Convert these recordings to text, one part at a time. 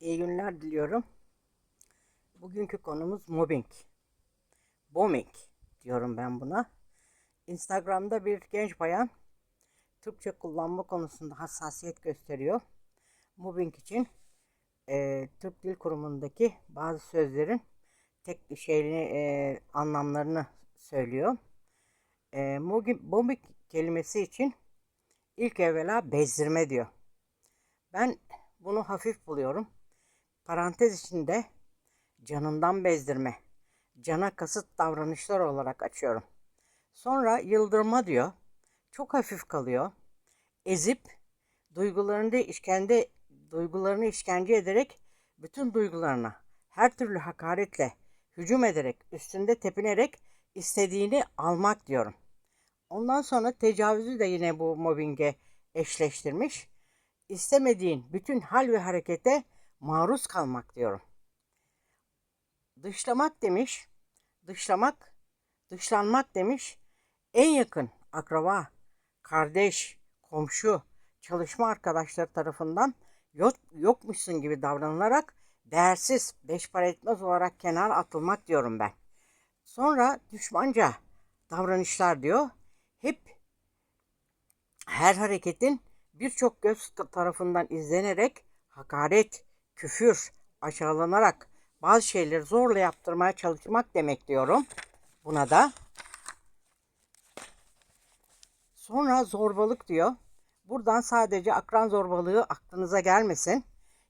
İyi günler diliyorum. Bugünkü konumuz mobbing. Bombing diyorum ben buna. Instagram'da bir genç bayan Türkçe kullanma konusunda hassasiyet gösteriyor. Mobbing için eee, Türk Dil Kurumu'ndaki bazı sözlerin tek şeyini eee, anlamlarını söylüyor. Eee mobbing, kelimesi için ilk evvela bezdirme diyor. Ben bunu hafif buluyorum. Parantez içinde canından bezdirme, cana kasıt davranışlar olarak açıyorum. Sonra yıldırma diyor. Çok hafif kalıyor. Ezip duygularını işkence duygularını işkence ederek bütün duygularına her türlü hakaretle hücum ederek üstünde tepinerek istediğini almak diyorum. Ondan sonra tecavüzü de yine bu mobbinge eşleştirmiş. İstemediğin bütün hal ve harekete maruz kalmak diyorum. Dışlamak demiş. Dışlamak, dışlanmak demiş. En yakın akraba, kardeş, komşu, çalışma arkadaşları tarafından yok, yokmuşsun gibi davranılarak değersiz, beş para etmez olarak kenara atılmak diyorum ben. Sonra düşmanca davranışlar diyor. Hep her hareketin birçok göz tarafından izlenerek hakaret, küfür, aşağılanarak bazı şeyleri zorla yaptırmaya çalışmak demek diyorum. Buna da. Sonra zorbalık diyor. Buradan sadece akran zorbalığı aklınıza gelmesin.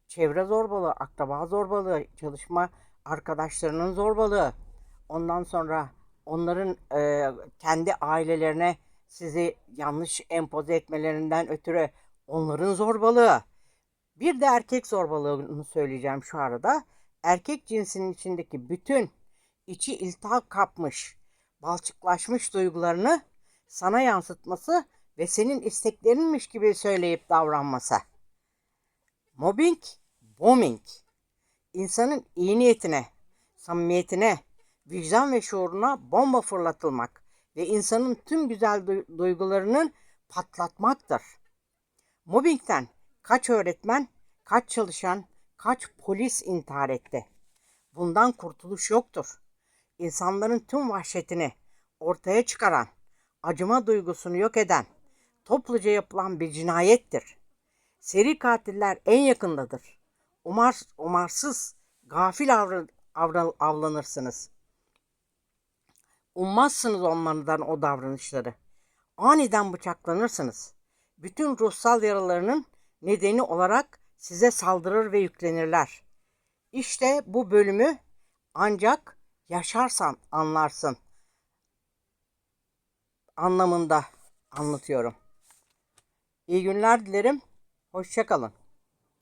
Çevre zorbalığı, akraba zorbalığı, çalışma arkadaşlarının zorbalığı. Ondan sonra onların e, kendi ailelerine sizi yanlış empoze etmelerinden ötürü onların zorbalığı. Bir de erkek zorbalığını söyleyeceğim şu arada. Erkek cinsinin içindeki bütün içi iltihap kapmış, balçıklaşmış duygularını sana yansıtması ve senin isteklerinmiş gibi söyleyip davranması. Mobbing, bombing. İnsanın iyi niyetine, samimiyetine, vicdan ve şuuruna bomba fırlatılmak ve insanın tüm güzel du- duygularının patlatmaktır. Mobbingten kaç öğretmen, kaç çalışan, kaç polis intihar etti. Bundan kurtuluş yoktur. İnsanların tüm vahşetini ortaya çıkaran, acıma duygusunu yok eden, topluca yapılan bir cinayettir. Seri katiller en yakındadır. Umar, umarsız, gafil avra- avra- avlanırsınız. Ummazsınız onlardan o davranışları. Aniden bıçaklanırsınız. Bütün ruhsal yaralarının nedeni olarak size saldırır ve yüklenirler. İşte bu bölümü ancak yaşarsan anlarsın anlamında anlatıyorum. İyi günler dilerim. Hoşçakalın.